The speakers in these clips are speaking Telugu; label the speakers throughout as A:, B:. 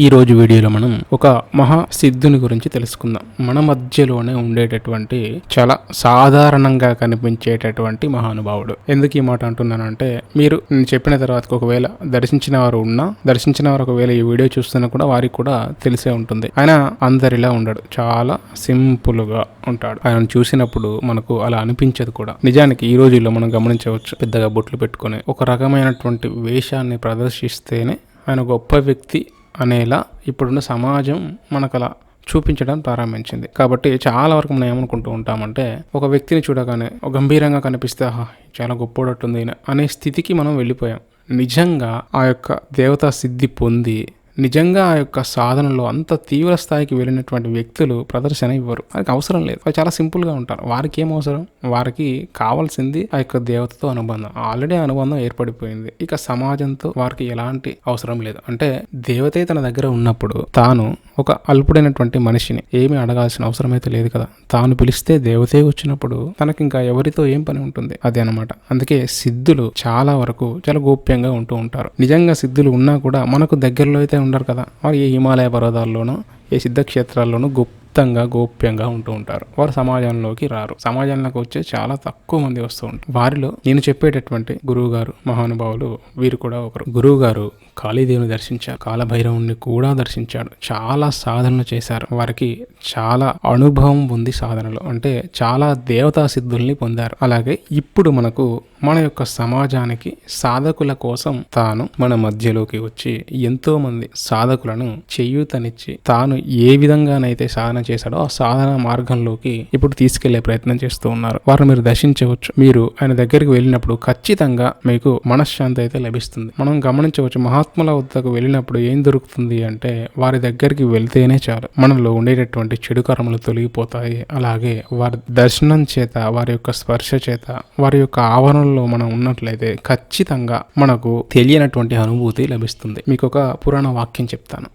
A: ఈ రోజు వీడియోలో మనం ఒక మహా సిద్ధుని గురించి తెలుసుకుందాం. మన మధ్యలోనే ఉండేటటువంటి చాలా సాధారణంగా కనిపించేటటువంటి మహానుభావుడు. ఎందుకు ఈ మాట అంటున్నానంటే మీరు నేను చెప్పిన తర్వాత ఒకవేళ దర్శించిన వారు ఉన్నా దర్శించిన వారు ఒకవేళ ఈ వీడియో చూస్తున్నా కూడా వారికి కూడా తెలిసే ఉంటుంది. ఆయన అందరిలా ఉండడు. చాలా సింపుల్గా ఉంటాడు. ఆయన చూసినప్పుడు మనకు అలా అనిపించదు కూడా. నిజానికి ఈ రోజుల్లో మనం గమనించవచ్చు పెద్దగా బొట్లు పెట్టుకొని ఒక రకమైనటువంటి వేషాన్ని ప్రదర్శిస్తేనే ఆయన గొప్ప వ్యక్తి అనేలా ఇప్పుడున్న సమాజం మనకు అలా చూపించడం ప్రారంభించింది. కాబట్టి చాలా వరకు మనం ఏమనుకుంటూ ఉంటామంటే ఒక వ్యక్తిని చూడగానే గంభీరంగా కనిపిస్తే ఆహా చాలా గొప్పోడట్టుంది అనే స్థితికి మనం వెళ్ళిపోయాం. నిజంగా ఆ యొక్క దేవతా సిద్ధి పొంది నిజంగా ఆ యొక్క సాధనలో అంత తీవ్ర స్థాయికి వెళ్ళినటువంటి వ్యక్తులు ప్రదర్శన ఇవ్వరు. వారికి అవసరం లేదు. వాళ్ళు చాలా సింపుల్గా ఉంటారు. వారికి ఏం అవసరం? వారికి కావాల్సింది ఆ యొక్క దేవతతో అనుబంధం. ఆల్రెడీ అనుబంధం ఏర్పడిపోయింది. ఇక సమాజంతో వారికి ఎలాంటి అవసరం లేదు. అంటే దేవతే తన దగ్గర ఉన్నప్పుడు తాను ఒక అల్పుడైనటువంటి మనిషిని ఏమీ అడగాల్సిన అవసరం అయితే లేదు కదా. తాను పిలిస్తే దేవతే వచ్చినప్పుడు తనకి ఇంకా ఎవరితో ఏం పని ఉంటుంది? అదే అనమాట అందుకే సిద్ధులు చాలా వరకు చాలా గోప్యంగా ఉంటూ ఉంటారు. నిజంగా సిద్ధులు ఉన్నా కూడా మనకు దగ్గరలో అయితే ఉండరు కదా. వారు ఏ హిమాలయ పర్వతాల్లోనూ ఏ సిద్ధక్షేత్రాల్లోనూ గుప్తంగా గోప్యంగా ఉంటూ ఉంటారు. వారు సమాజంలోకి రారు. సమాజంలోకి వచ్చే చాలా తక్కువ మంది వస్తూ ఉంటారు. వారిలో నేను చెప్పేటటువంటి గురువు గారు మహానుభావులు వీరు కూడా ఒకరు. గురువు గారు కాళీదేవిని దర్శించారు. కాలభైరవుని కూడా దర్శించాడు. చాలా సాధనలు చేశారు. వారికి చాలా అనుభవం ఉంది సాధనలో. అంటే చాలా దేవతా సిద్ధుల్ని పొందారు. అలాగే ఇప్పుడు మనకు మన యొక్క సమాజానికి సాధకుల కోసం తాను మన మధ్యలోకి వచ్చి ఎంతో మంది సాధకులను చేయూతనిచ్చి తాను ఏ విధంగానైతే సాధన చేశాడో ఆ సాధన మార్గంలోకి ఇప్పుడు తీసుకెళ్ళే ప్రయత్నం చేస్తూ ఉన్నారు. వారిని మీరు దర్శించవచ్చు. మీరు ఆయన దగ్గరికి వెళ్ళినప్పుడు ఖచ్చితంగా మీకు మనశ్శాంతి అయితే లభిస్తుంది. మనం గమనించవచ్చు మహాత్ముల వద్దకు వెళ్ళినప్పుడు ఏం దొరుకుతుంది అంటే వారి దగ్గరికి వెళ్తేనే చాలు. మనలో ఉండేటటువంటి చెడు కర్మలు తొలగిపోతాయి. అలాగే వారి దర్శనం చేత వారి యొక్క స్పర్శ చేత వారి యొక్క ఆవరణలో మనం ఉన్నట్లయితే ఖచ్చితంగా మనకు తెలియనటువంటి అనుభూతి లభిస్తుంది. మీకు ఒక పురాణ వాక్యం చెప్తాను.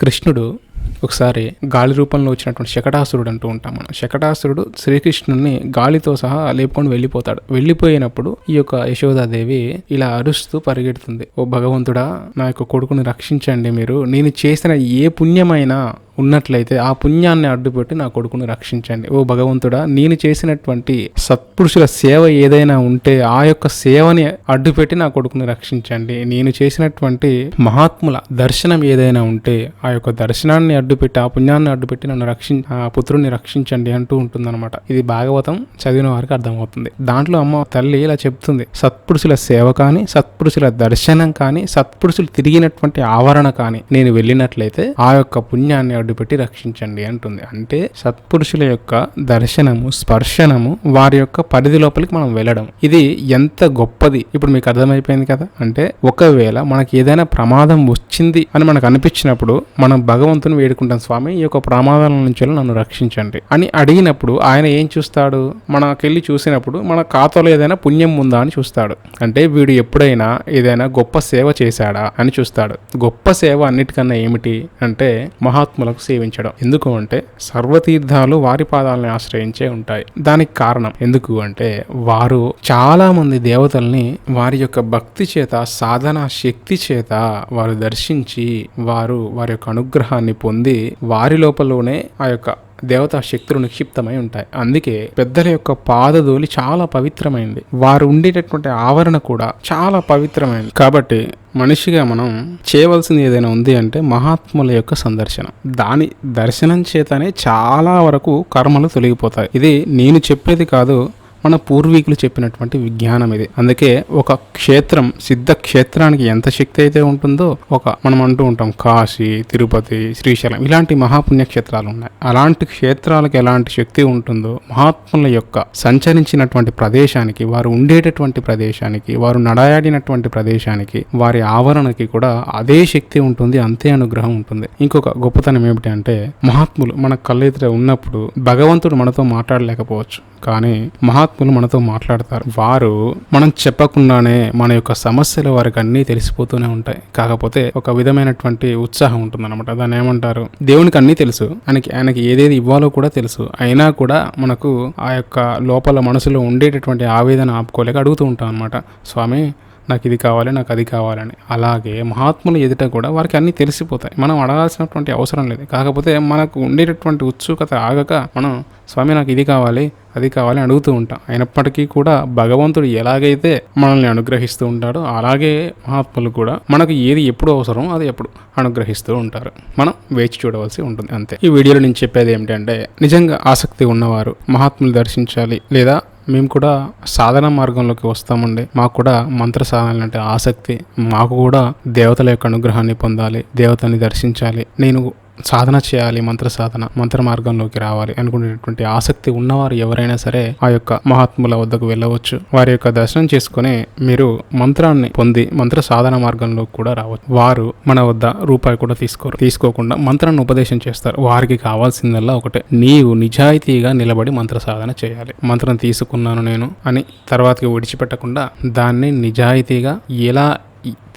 A: కృష్ణుడు ఒకసారి గాలి రూపంలో వచ్చినటువంటి శకటాసురుడు అంటూ ఉంటాం మనం. శకటాసురుడు శ్రీకృష్ణుని గాలితో సహా లేపుకొని వెళ్ళిపోతాడు. వెళ్ళిపోయినప్పుడు ఈ యొక్క యశోదాదేవి ఇలా అరుస్తూ పరిగెడుతుంది. ఓ భగవంతుడా నా యొక్క కొడుకుని రక్షించండి మీరు. నేను చేసిన ఏ పుణ్యమైనా ఉన్నట్లయితే ఆ పుణ్యాన్ని అడ్డుపెట్టి నా కొడుకుని రక్షించండి. ఓ భగవంతుడా నేను చేసినటువంటి సత్పురుషుల సేవ ఏదైనా ఉంటే ఆ యొక్క సేవని అడ్డుపెట్టి నా కొడుకుని రక్షించండి. నేను చేసినటువంటి మహాత్ముల దర్శనం ఏదైనా ఉంటే ఆ యొక్క దర్శనాన్ని అడ్డుపెట్టి ఆ పుణ్యాన్ని అడ్డుపెట్టి నన్ను రక్షి ఆ పుత్రుని రక్షించండి అంటూ ఉంటుందన్నమాట. ఇది భాగవతం చదివిన వారికి అర్థమవుతుంది. దాంట్లో అమ్మ తల్లి ఇలా చెప్తుంది. సత్పురుషుల సేవ కానీ సత్పురుషుల దర్శనం కానీ సత్పురుషులు తిరిగినటువంటి ఆవరణ కానీ నేను వెళ్ళినట్లయితే ఆ యొక్క పుణ్యాన్ని అడ్డు అడ్డుపెట్టి రక్షించండి అంటుంది. అంటే సత్పురుషుల యొక్క దర్శనము స్పర్శనము వారి యొక్క పరిధి లోపలికి మనం వెళ్ళడం. ఇది ఎంత గొప్పది? ఇప్పుడు మీకు అర్థమైపోయింది కదా? అంటే ఒకవేళ మనకి ఏదైనా ప్రమాదం వచ్చింది అని మనకు అనిపించినప్పుడు మనం భగవంతుని వేడుకుంటాం స్వామి ఈ యొక్క ప్రమాదాల నుంచి నన్ను రక్షించండి. అని అడిగినప్పుడు ఆయన ఏం చూస్తాడు? మనకెళ్ళి చూసినప్పుడు మన ఖాతాలో ఏదైనా పుణ్యం ఉందా అని చూస్తాడు. అంటే వీడు ఎప్పుడైనా ఏదైనా గొప్ప సేవ చేశాడా అని చూస్తాడు. గొప్ప సేవ అన్నిటికన్నా ఏమిటి? అంటే మహాత్ములకు సేవించడం. ఎందుకు అంటే సర్వతీర్థాలు వారి పాదాలను ఆశ్రయించే ఉంటాయి. దానికి కారణం ఎందుకు అంటే వారు చాలా మంది దేవతల్ని వారి యొక్క భక్తి చేత సాధన శక్తి చేత వారు దర్శించి వారు వారి యొక్క అనుగ్రహాన్ని పొంది వారి లోపలనే ఆ యొక్క దేవతా శక్తులు నిక్షిప్తమై ఉంటాయి. అందుకే పెద్దల యొక్క పాదధూలి చాలా పవిత్రమైంది. వారు ఉండేటటువంటి ఆవరణ కూడా చాలా పవిత్రమైంది. కాబట్టి మనిషిగా మనం చేయవలసింది ఏదైనా ఉంది అంటే మహాత్ముల యొక్క సందర్శనం. దాని దర్శనం చేతనే చాలా వరకు కర్మలు తొలగిపోతాయి. ఇది నేను చెప్పేది కాదు మన పూర్వీకులు చెప్పినటువంటి విజ్ఞానం ఇది. అందుకే ఒక క్షేత్రం సిద్ధ క్షేత్రానికి ఎంత శక్తి అయితే ఉంటుందో ఒక మనం అంటూ ఉంటాం కాశీ తిరుపతి శ్రీశైలం ఇలాంటి మహాపుణ్య క్షేత్రాలు ఉన్నాయి. అలాంటి క్షేత్రాలకు ఎలాంటి శక్తి ఉంటుందో మహాత్ముల యొక్క సంచరించినటువంటి ప్రదేశానికి వారు ఉండేటటువంటి ప్రదేశానికి వారు నడయాడినటువంటి ప్రదేశానికి వారి ఆవరణకి కూడా అదే శక్తి ఉంటుంది అంతే అనుగ్రహం ఉంటుంది. ఇంకొక గొప్పతనం ఏమిటి అంటే మహాత్ములు మన కళ్ళెదుట ఉన్నప్పుడు భగవంతుడు మనతో మాట్లాడలేకపోవచ్చు. కానీ మహాత్ములు మనతో మాట్లాడతారు. వారు మనం చెప్పకుండానే మన యొక్క సమస్యలు వారికి అన్నీ తెలిసిపోతూనే ఉంటాయి. కాకపోతే ఒక విధమైనటువంటి ఉత్సాహం ఉంటుందన్నమాట. దాన్ని ఏమంటారు? దేవునికి అన్నీ తెలుసు. ఆయనకి ఆయనకి ఏదేది ఇవ్వాలో కూడా తెలుసు. అయినా కూడా మనకు ఆ యొక్క లోపల మనసులో ఉండేటటువంటి ఆవేదన ఆపుకోలేక అడుగుతూ ఉంటాం అనమాట స్వామి నాకు ఇది కావాలి నాకు అది కావాలని. అలాగే మహాత్ముల ఎదుట కూడా వారికి అన్నీ తెలిసిపోతాయి. మనం అడగాల్సినటువంటి అవసరం లేదు. కాకపోతే మనకు ఉండేటటువంటి ఉత్సుకత ఆగక మనం స్వామి నాకు ఇది కావాలి అది కావాలి అని అడుగుతూ ఉంటాం. అయినప్పటికీ కూడా భగవంతుడు ఎలాగైతే మనల్ని అనుగ్రహిస్తూ ఉంటాడో అలాగే మహాత్ములు కూడా మనకు ఏది ఎప్పుడు అవసరం అది ఎప్పుడు అనుగ్రహిస్తూ ఉంటారు. మనం వేచి చూడవలసి ఉంటుంది అంతే. ఈ వీడియోలో నేను చెప్పేది ఏమిటంటే నిజంగా ఆసక్తి ఉన్నవారు మహాత్ములు దర్శించాలి లేదా మేము కూడా సాధన మార్గంలోకి వస్తామండి. మాకు కూడా మంత్ర సాధనలు అంటే ఆసక్తి. మాకు కూడా దేవతల యొక్క అనుగ్రహాన్ని పొందాలి దేవతని దర్శించాలి. నేను సాధన చేయాలి మంత్ర సాధన మంత్ర మార్గంలోకి రావాలి అనుకునేటువంటి ఆసక్తి ఉన్నవారు ఎవరైనా సరే ఆ యొక్క మహాత్ముల వద్దకు వెళ్ళవచ్చు. వారి యొక్క దర్శనం చేసుకుని మీరు మంత్రాన్ని పొంది మంత్ర సాధన మార్గంలో కూడా రావచ్చు. వారు మన వద్ద రూపాయి కూడా తీసుకోరు. తీసుకోకుండా మంత్రాన్ని ఉపదేశం చేస్తారు. వారికి కావాల్సిందల్లా ఒకటే. నీవు నిజాయితీగా నిలబడి మంత్ర సాధన చేయాలి. మంత్రం తీసుకున్నాను నేను అని తర్వాతకి విడిచిపెట్టకుండా దాన్ని నిజాయితీగా ఎలా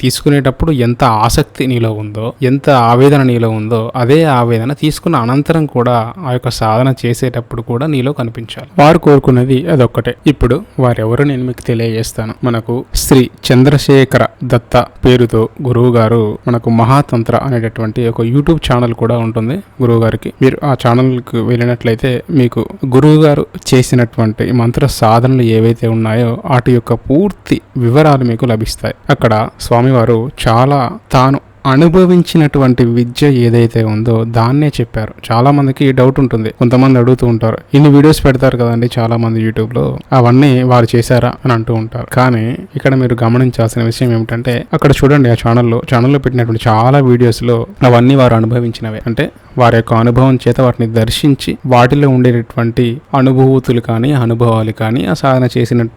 A: తీసుకునేటప్పుడు ఎంత ఆసక్తి నీలో ఉందో ఎంత ఆవేదన నీలో ఉందో అదే ఆవేదన తీసుకున్న అనంతరం కూడా ఆ యొక్క సాధన చేసేటప్పుడు కూడా నీలో కనిపించాలి. వారు కోరుకున్నది అదొక్కటే. ఇప్పుడు వారెవరు నేను మీకు తెలియజేస్తాను. మనకు శ్రీ చంద్రశేఖర దత్త పేరుతో గురువు గారు మనకు మహాతంత్ర అనేటటువంటి ఒక యూట్యూబ్ ఛానల్ కూడా ఉంటుంది గురువు గారికి మీరు ఆ ఛానల్కి వెళ్ళినట్లయితే మీకు గురువు గారు చేసినటువంటి మంత్ర సాధనలు ఏవైతే ఉన్నాయో వాటి యొక్క పూర్తి వివరాలు మీకు లభిస్తాయి. అక్కడ స్వామి స్వామివారు చాలా తాను అనుభవించినటువంటి విద్య ఏదైతే ఉందో దాన్నే చెప్పారు. చాలా మందికి డౌట్ ఉంటుంది. కొంతమంది అడుగుతూ ఉంటారు. ఇన్ని వీడియోస్ పెడతారు కదండి చాలా మంది యూట్యూబ్లో. అవన్నీ వారు చేశారా అని అంటూ ఉంటారు. కానీ ఇక్కడ మీరు గమనించాల్సిన విషయం ఏమిటంటే అక్కడ చూడండి ఆ ఛానల్లో ఛానల్లో పెట్టినటువంటి చాలా వీడియోస్లో అవన్నీ వారు అనుభవించినవే. అంటే వారి యొక్క అనుభవం చేత వాటిని దర్శించి వాటిలో ఉండేటటువంటి అనుభూతులు కానీ అనుభవాలు కానీ ఆ సాధన చేసిన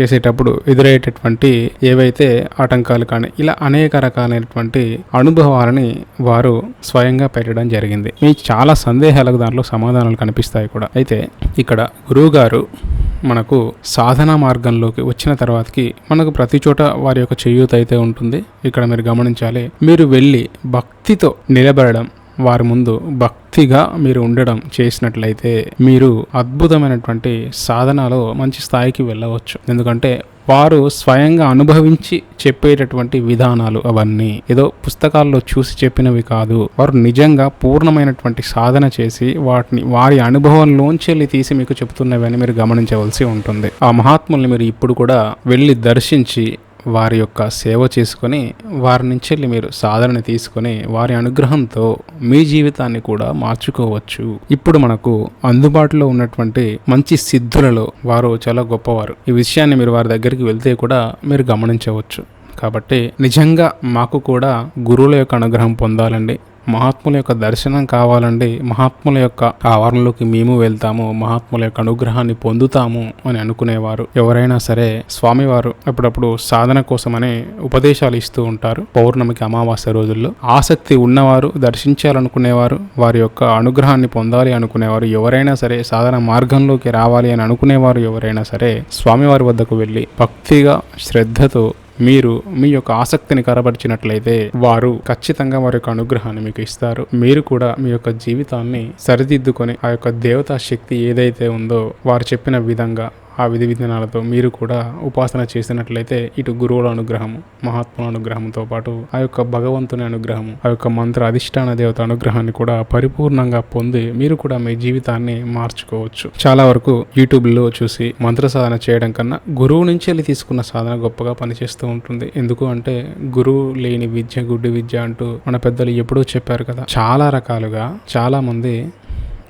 A: చేసేటప్పుడు ఎదురయ్యేటటువంటి ఏవైతే ఆటంకాలు కానీ ఇలా అనేక రకాలైనటువంటి అనుభవాలని వారు స్వయంగా పెట్టడం జరిగింది. మీ చాలా సందేహాలకు దాంట్లో సమాధానాలు కనిపిస్తాయి కూడా. అయితే ఇక్కడ గురువు గారు మనకు సాధనా మార్గంలోకి వచ్చిన తర్వాతకి మనకు ప్రతి చోట వారి యొక్క చేయూత అయితే ఉంటుంది. ఇక్కడ మీరు గమనించాలి మీరు వెళ్ళి భక్తితో నిలబడడం వారి ముందు భక్తిగా మీరు ఉండడం చేసినట్లయితే మీరు అద్భుతమైనటువంటి సాధనలో మంచి స్థాయికి వెళ్ళవచ్చు. ఎందుకంటే వారు స్వయంగా అనుభవించి చెప్పేటటువంటి విధానాలు అవన్నీ. ఏదో పుస్తకాల్లో చూసి చెప్పినవి కాదు. వారు నిజంగా పూర్ణమైనటువంటి సాధన చేసి వాటిని వారి అనుభవంలోంచి వెళ్ళి తీసి మీకు చెప్తున్నవి అని మీరు గమనించవలసి ఉంటుంది. ఆ మహాత్ముల్ని మీరు ఇప్పుడు కూడా వెళ్ళి దర్శించి వారి యొక్క సేవ చేసుకొని వారి నుంచి వెళ్ళి మీరు సాధనని తీసుకొని వారి అనుగ్రహంతో మీ జీవితాన్ని కూడా మార్చుకోవచ్చు. ఇప్పుడు మనకు అందుబాటులో ఉన్నటువంటి మంచి సిద్ధులలో వారు చాలా గొప్పవారు. ఈ విషయాన్ని మీరు వారి దగ్గరికి వెళ్తే కూడా మీరు గమనించవచ్చు. కాబట్టి నిజంగా మాకు కూడా గురువుల యొక్క అనుగ్రహం పొందాలండి. మహాత్ముల యొక్క దర్శనం కావాలండి. మహాత్ముల యొక్క ఆవరణలోకి మేము వెళ్తాము. మహాత్ముల యొక్క అనుగ్రహాన్ని పొందుతాము అని అనుకునేవారు. ఎవరైనా సరే స్వామివారు అప్పుడప్పుడు సాధన కోసమని ఉపదేశాలు ఇస్తూ ఉంటారు. పౌర్ణమికి అమావాస్య రోజుల్లో ఆసక్తి ఉన్నవారు దర్శించాలనుకునేవారు వారి యొక్క అనుగ్రహాన్ని పొందాలి అనుకునేవారు. ఎవరైనా సరే సాధన మార్గంలోకి రావాలి అని అనుకునేవారు. ఎవరైనా సరే స్వామివారి వద్దకు వెళ్ళి భక్తిగా శ్రద్ధతో మీరు మీ యొక్క ఆసక్తిని కరబరిచినట్లయితే వారు ఖచ్చితంగా వారి యొక్క అనుగ్రహాన్ని మీకు ఇస్తారు. మీరు కూడా మీ యొక్క జీవితాన్ని సరిదిద్దుకొని ఆ యొక్క దేవతా శక్తి ఏదైతే ఉందో వారు చెప్పిన విధంగా ఆ విధి విధానాలతో మీరు కూడా ఉపాసన చేసినట్లయితే ఇటు గురువుల అనుగ్రహము మహాత్ముల అనుగ్రహంతో పాటు ఆ యొక్క భగవంతుని అనుగ్రహము ఆ యొక్క మంత్ర అధిష్టాన దేవత అనుగ్రహాన్ని కూడా పరిపూర్ణంగా పొంది మీరు కూడా మీ జీవితాన్ని మార్చుకోవచ్చు. చాలా వరకు యూట్యూబ్లో చూసి మంత్ర సాధన చేయడం కన్నా గురువు నుంచి వెళ్ళి తీసుకున్న సాధన గొప్పగా పనిచేస్తూ ఉంటుంది. ఎందుకు అంటే గురువు లేని విద్య గుడ్డి విద్య అంటూ మన పెద్దలు ఎప్పుడూ చెప్పారు కదా. చాలా రకాలుగా చాలా మంది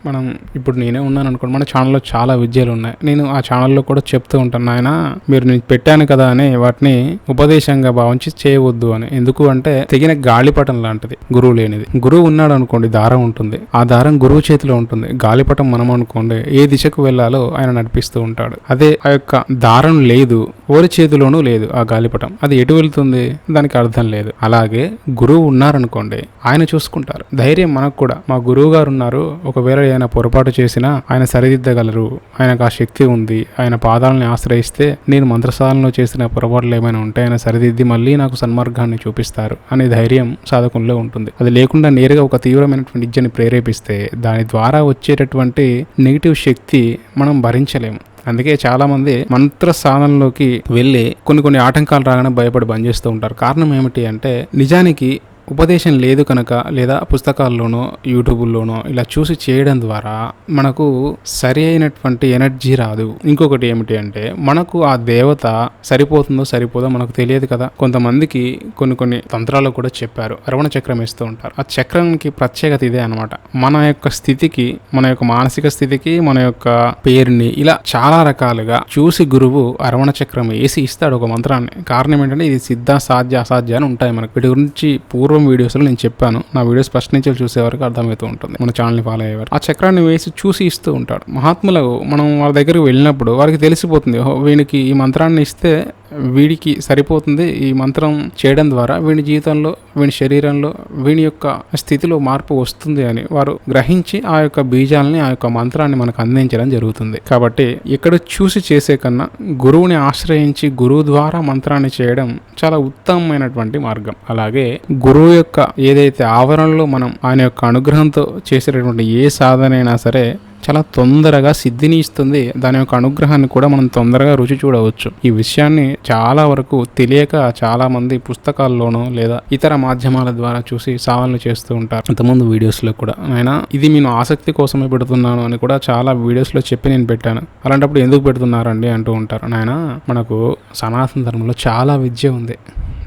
A: మనం ఇప్పుడు నేనే ఉన్నాను అనుకోండి మన ఛానల్లో చాలా విద్యలు ఉన్నాయి. నేను ఆ ఛానల్లో కూడా చెప్తూ ఉంటాను నాయన మీరు నేను పెట్టాను కదా అని వాటిని ఉపదేశంగా భావించి చేయవద్దు అని. ఎందుకు అంటే తెగిన గాలిపటం లాంటిది గురువు లేనిది. గురువు ఉన్నాడు అనుకోండి దారం ఉంటుంది. ఆ దారం గురువు చేతిలో ఉంటుంది. గాలిపటం మనం అనుకోండి ఏ దిశకు వెళ్ళాలో ఆయన నడిపిస్తూ ఉంటాడు. అదే ఆ యొక్క దారం లేదు ఓరి చేతిలోనూ లేదు ఆ గాలిపటం. అది ఎటు వెళ్తుంది? దానికి అర్థం లేదు. అలాగే గురువు ఉన్నారనుకోండి ఆయన చూసుకుంటారు. ధైర్యం మనకు కూడా. మా గురువు గారు ఉన్నారు ఒకవేళ ఏదైనా పొరపాటు చేసినా ఆయన సరిదిద్దగలరు. ఆయనకు ఆ శక్తి ఉంది. ఆయన పాదాలని ఆశ్రయిస్తే నేను మంత్రసాధనలో చేసిన పొరపాట్లు ఏమైనా ఉంటే ఆయన సరిదిద్ది మళ్ళీ నాకు సన్మార్గాన్ని చూపిస్తారు అనే ధైర్యం సాధకుల్లో ఉంటుంది. అది లేకుండా నేరుగా ఒక తీవ్రమైనటువంటి విద్యని ప్రేరేపిస్తే దాని ద్వారా వచ్చేటటువంటి నెగిటివ్ శక్తి మనం భరించలేము అందుకే చాలా మంది మంత్ర స్థానంలోకి వెళ్ళి కొన్ని కొన్ని ఆటంకాలు రాగానే భయపడి బంద్ చేస్తూ ఉంటారు. కారణం ఏమిటి అంటే నిజానికి ఉపదేశం లేదు కనుక లేదా పుస్తకాల్లోనో యూట్యూబ్లోనో ఇలా చూసి చేయడం ద్వారా మనకు సరి అయినటువంటి ఎనర్జీ రాదు. ఇంకొకటి ఏమిటి అంటే మనకు ఆ దేవత సరిపోతుందో సరిపోదో మనకు తెలియదు కదా. కొంతమందికి కొన్ని కొన్ని తంత్రాలు కూడా చెప్పారు. అరవణ చక్రం ఇస్తూ ఉంటారు. ఆ చక్రానికి ప్రత్యేకత ఇదే అనమాట మన యొక్క స్థితికి మన యొక్క మానసిక స్థితికి మన యొక్క పేరుని ఇలా చాలా రకాలుగా చూసి గురువు అరవణ చక్రం వేసి ఇస్తాడు ఒక మంత్రాన్ని. కారణం ఏంటంటే ఇది సిద్ధ సాధ్య అసాధ్య అని ఉంటాయి మనకు. వీటి గురించి పూర్వ వీడియోస్లో నేను చెప్పాను. నా వీడియోస్ ఫస్ట్ నుంచి చూసే వరకు అర్థమవుతూ ఉంటుంది. మన ఛానల్ని ఫాలో అయ్యేవారు ఆ చక్రాన్ని వేసి చూసి ఇస్తూ ఉంటాడు. మహాత్ములు మనం వాళ్ళ దగ్గరికి వెళ్ళినప్పుడు వారికి తెలిసిపోతుంది. వీనికి ఈ మంత్రాన్ని ఇస్తే వీడికి సరిపోతుంది ఈ మంత్రం చేయడం ద్వారా వీని జీవితంలో వీని శరీరంలో వీని యొక్క స్థితిలో మార్పు వస్తుంది అని వారు గ్రహించి ఆ యొక్క బీజాలని ఆ యొక్క మంత్రాన్ని మనకు అందించడం జరుగుతుంది. కాబట్టి ఇక్కడ చూసి చేసే కన్నా గురువుని ఆశ్రయించి గురువు ద్వారా మంత్రాన్ని చేయడం చాలా ఉత్తమమైనటువంటి మార్గం. అలాగే గురువు యొక్క ఏదైతే ఆవరణలో మనం ఆయన యొక్క అనుగ్రహంతో చేసేటటువంటి ఏ సాధన అయినా సరే చాలా తొందరగా సిద్ధిని ఇస్తుంది. దాని యొక్క అనుగ్రహాన్ని కూడా మనం తొందరగా రుచి చూడవచ్చు. ఈ విషయాన్ని చాలా వరకు తెలియక చాలా మంది పుస్తకాల్లోనో లేదా ఇతర మాధ్యమాల ద్వారా చూసి సవాళ్ళు చేస్తూ ఉంటారు. ఇంతకుముందు వీడియోస్లో కూడా అయినా ఇది నేను ఆసక్తి కోసమే పెడుతున్నాను అని కూడా చాలా వీడియోస్లో చెప్పి నేను పెట్టాను. అలాంటప్పుడు ఎందుకు పెడుతున్నారండి అంటూ ఉంటారు. నాయన మనకు సనాతన ధర్మంలో చాలా విద్య ఉంది.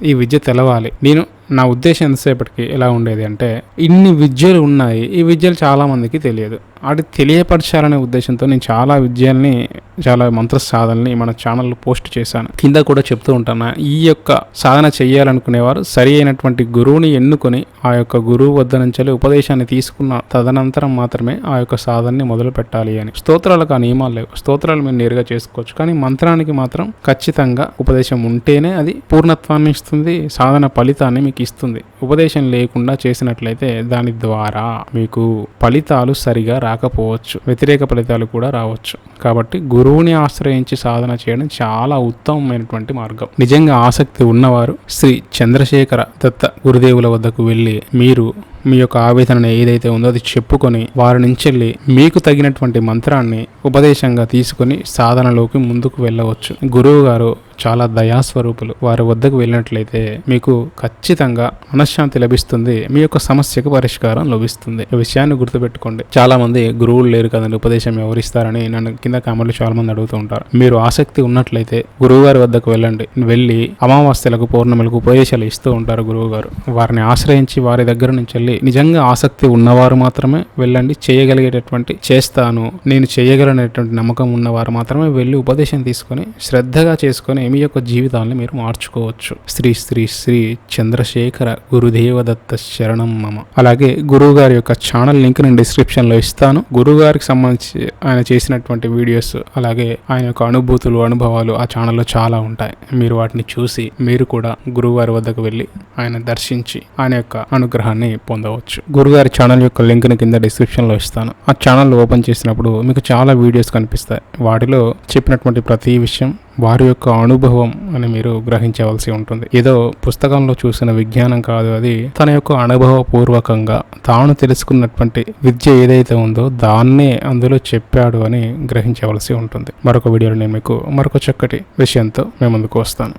A: ఈ విద్య తెలవాలి. నేను నా ఉద్దేశం ఎంతసేపటికి ఎలా ఉండేది అంటే ఇన్ని విద్యలు ఉన్నాయి. ఈ విద్యలు చాలామందికి తెలియదు. అది తెలియపరచాలనే ఉద్దేశంతో నేను చాలా విజయాల్ని చాలా మంత్ర సాధనని మన ఛానల్లో పోస్ట్ చేశాను. కింద కూడా చెప్తూ ఉంటాను ఈ యొక్క సాధన చేయాలనుకునేవారు సరి అయినటువంటి గురువుని ఎన్నుకొని ఆ యొక్క గురువు వద్ద నుంచి ఉపదేశాన్ని తీసుకున్న తదనంతరం మాత్రమే ఆ యొక్క సాధనని మొదలు పెట్టాలి అని. స్తోత్రాలకు ఆ నియమాలు లేవు. స్తోత్రాలు మీరు నేరుగా చేసుకోవచ్చు. కానీ మంత్రానికి మాత్రం ఖచ్చితంగా ఉపదేశం ఉంటేనే అది పూర్ణత్వాన్ని ఇస్తుంది సాధన ఫలితాన్ని మీకు ఇస్తుంది. ఉపదేశం లేకుండా చేసినట్లయితే దాని ద్వారా మీకు ఫలితాలు సరిగా రాకపోవచ్చు. వ్యతిరేక ఫలితాలు కూడా రావచ్చు. కాబట్టి గురువుని ఆశ్రయించి సాధన చేయడం చాలా ఉత్తమమైనటువంటి మార్గం. నిజంగా ఆసక్తి ఉన్నవారు శ్రీ చంద్రశేఖర దత్త గురుదేవుల వద్దకు వెళ్ళి మీరు మీ యొక్క ఆవేదన ఏదైతే ఉందో అది చెప్పుకొని వారి నుంచి వెళ్ళి మీకు తగినటువంటి మంత్రాన్ని ఉపదేశంగా తీసుకొని సాధనలోకి ముందుకు వెళ్ళవచ్చు. గురువు గారు చాలా దయాస్వరూపులు. వారి వద్దకు వెళ్ళినట్లయితే మీకు ఖచ్చితంగా మనశ్శాంతి లభిస్తుంది. మీ యొక్క సమస్యకు పరిష్కారం లభిస్తుంది. ఈ విషయాన్ని గుర్తుపెట్టుకోండి. చాలా మంది గురువులు లేరు కదండి. ఉపదేశం ఎవరిస్తారని నన్ను కింద కామెంట్లు చాలా మంది అడుగుతూ ఉంటారు. మీరు ఆసక్తి ఉన్నట్లయితే గురువు గారి వద్దకు వెళ్ళండి. వెళ్ళి అమావాస్యలకు పౌర్ణమిలకు ఉపదేశాలు ఇస్తూ ఉంటారు గురువు గారు వారిని ఆశ్రయించి వారి దగ్గర నుంచి వెళ్ళి నిజంగా ఆసక్తి ఉన్నవారు మాత్రమే వెళ్ళండి. చేయగలిగేటటువంటి చేస్తాను. నేను చేయగలనేటువంటి నమ్మకం ఉన్నవారు మాత్రమే వెళ్ళి ఉపదేశం తీసుకొని శ్రద్ధగా చేసుకొని మీ యొక్క జీవితాన్ని మీరు మార్చుకోవచ్చు? శ్రీ శ్రీ శ్రీ చంద్రశేఖర గురుదేవదత్త శరణం మమ. అలాగే గురువు గారి యొక్క ఛానల్ లింక్ నేను డిస్క్రిప్షన్లో ఇస్తాను. గురువు గారికి సంబంధించి ఆయన చేసినటువంటి వీడియోస్ అలాగే ఆయన యొక్క అనుభూతులు అనుభవాలు ఆ ఛానల్లో చాలా ఉంటాయి. మీరు వాటిని చూసి మీరు కూడా గురువుగారి వద్దకు వెళ్ళి ఆయన దర్శించి ఆయన యొక్క అనుగ్రహాన్ని పొందవచ్చు. గురుగారి ఛానల్ యొక్క లింక్ని కింద డిస్క్రిప్షన్లో ఇస్తాను. ఆ ఛానల్ ఓపెన్ చేసినప్పుడు మీకు చాలా వీడియోస్ కనిపిస్తాయి. వాటిలో చెప్పినటువంటి ప్రతి విషయం వారి యొక్క అనుభవం అని మీరు గ్రహించవలసి ఉంటుంది. ఏదో పుస్తకంలో చూసిన విజ్ఞానం కాదు అది. తన యొక్క అనుభవపూర్వకంగా తాను తెలుసుకున్నటువంటి విద్య ఏదైతే ఉందో దాన్నే అందులో చెప్పాడు అని గ్రహించవలసి ఉంటుంది. మరొక వీడియోలో నేను మీకు మరొక చక్కటి విషయంతో మేము ముందుకు వస్తాను.